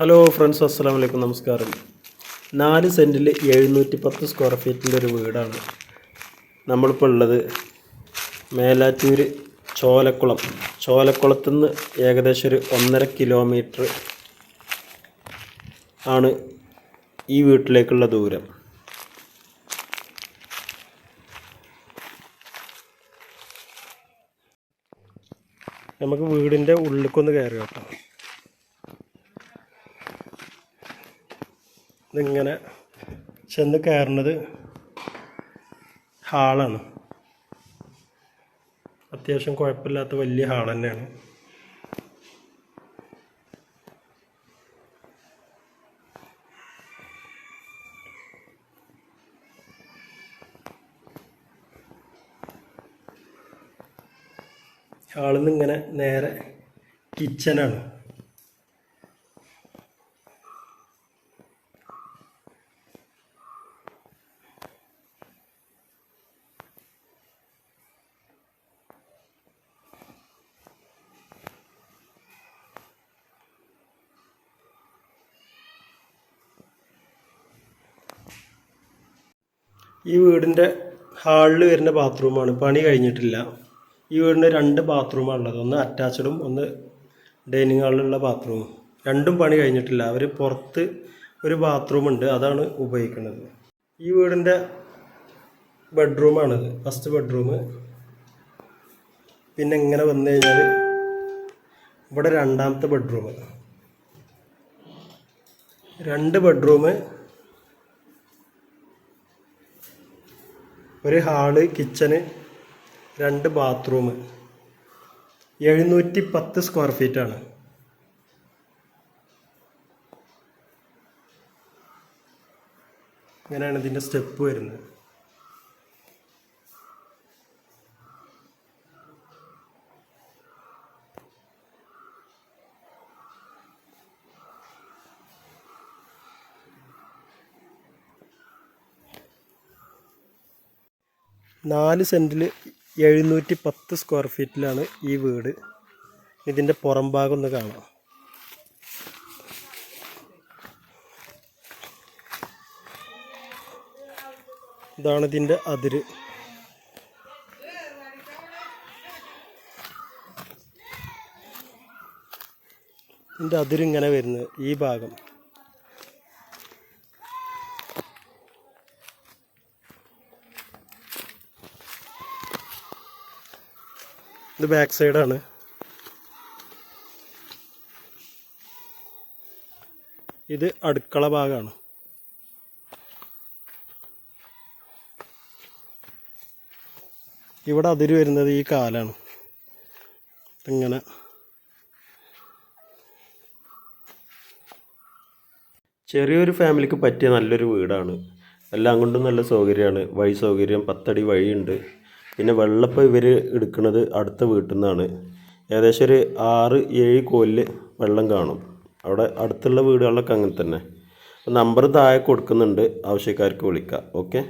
Hello friends അസ്സാം വലൈക്കും നമസ്കാരം നാല് സെന്റിൽ എഴുന്നൂറ്റി പത്ത് സ്ക്വയർ ഫീറ്റിന്റെ ഒരു വീടാണ്. നമ്മളിപ്പോൾ ഉള്ളത് മേലാറ്റൂർ ചോലക്കുളം. ചോലക്കുളത്തു നിന്ന് ഏകദേശം ഒരു ഒന്നര കിലോമീറ്റർ ആണ് ഈ വീട്ടിലേക്കുള്ള ദൂരം. നമുക്ക് വീടിന്റെ ഉള്ളിലേക്കൊന്ന് കയറി കേട്ടോ. ഇതിങ്ങനെ ചെന്ന് കയറുന്നത് ഹാളാണ്. അത്യാവശ്യം കുഴപ്പമില്ലാത്ത വലിയ ഹാൾ തന്നെയാണ്. ഹാളിൽ നിന്ന് ഇങ്ങനെ നേരെ കിച്ചനാണ് ഈ വീടിന്റെ ഹാളിൽ വരുന്ന ബാത്റൂമാണ്. പണി കഴിഞ്ഞിട്ടില്ല. ഈ വീടിന് രണ്ട് ബാത്റൂമാണ് ഉള്ളത്. ഒന്ന് അറ്റാച്ചഡും ഒന്ന് ഡൈനിങ് ഹാളിലുള്ള ബാത്റൂമും. രണ്ടും പണി കഴിഞ്ഞിട്ടില്ല. അവർ പുറത്ത് ഒരു ബാത്റൂം ഉണ്ട്. അതാണ് ഉപയോഗിക്കുന്നത്. ഈ വീടിന്റെ ബെഡ്റൂമാണിത്. First bedroom. പിന്നെ ഇങ്ങനെ വന്നു കഴിഞ്ഞാൽ ഇവിടെ രണ്ടാമത്തെ ബെഡ്റൂം. രണ്ട് ബെഡ്റൂം ഒരു ഹാൾ കിച്ചന് രണ്ട് ബാത്റൂം എഴുന്നൂറ്റി പത്ത് സ്ക്വയർ ഫീറ്റാണ് ഇങ്ങനെയാണ് ഇതിന്റെ സ്റ്റെപ്പ് വരുന്നത്. നാല് സെന്റിൽ എഴുന്നൂറ്റി പത്ത് സ്ക്വയർ ഫീറ്റിലാണ് ഈ വീട്. ഇതിന്റെ പുറം ഭാഗം ഒന്ന് കാണാം. ഇതാണ് ഇതിന്റെ അതിര്. ഇതിന്റെ അതിരിങ്ങനെ വരുന്നത് ഈ ഭാഗം. ഇത് ബാക്ക് സൈഡാണ് ഇത് അടുക്കള ഭാഗമാണ്. ഇവിടെ അതിര് വരുന്നത് ഈ കാലാണ്. ഇങ്ങനെ ചെറിയൊരു ഫാമിലിക്ക് പറ്റിയ നല്ലൊരു വീടാണ്. എല്ലാം കൊണ്ടും നല്ല സൗകര്യമാണ്. വഴി സൗകര്യം പത്തടി വഴിയുണ്ട്. പിന്നെ വെള്ളപ്പം ഇവർ എടുക്കുന്നത് അടുത്ത വീട്ടിൽ നിന്നാണ് ഏകദേശം ഒരു ആറ് ഏഴ് കോലിൽ വെള്ളം കാണും. അവിടെ അടുത്തുള്ള വീടുകളിലൊക്കെ അങ്ങനെ തന്നെ. നമ്പർ താഴെ കൊടുക്കുന്നുണ്ട്. ആവശ്യക്കാർക്ക് വിളിക്കാം. ഓക്കെ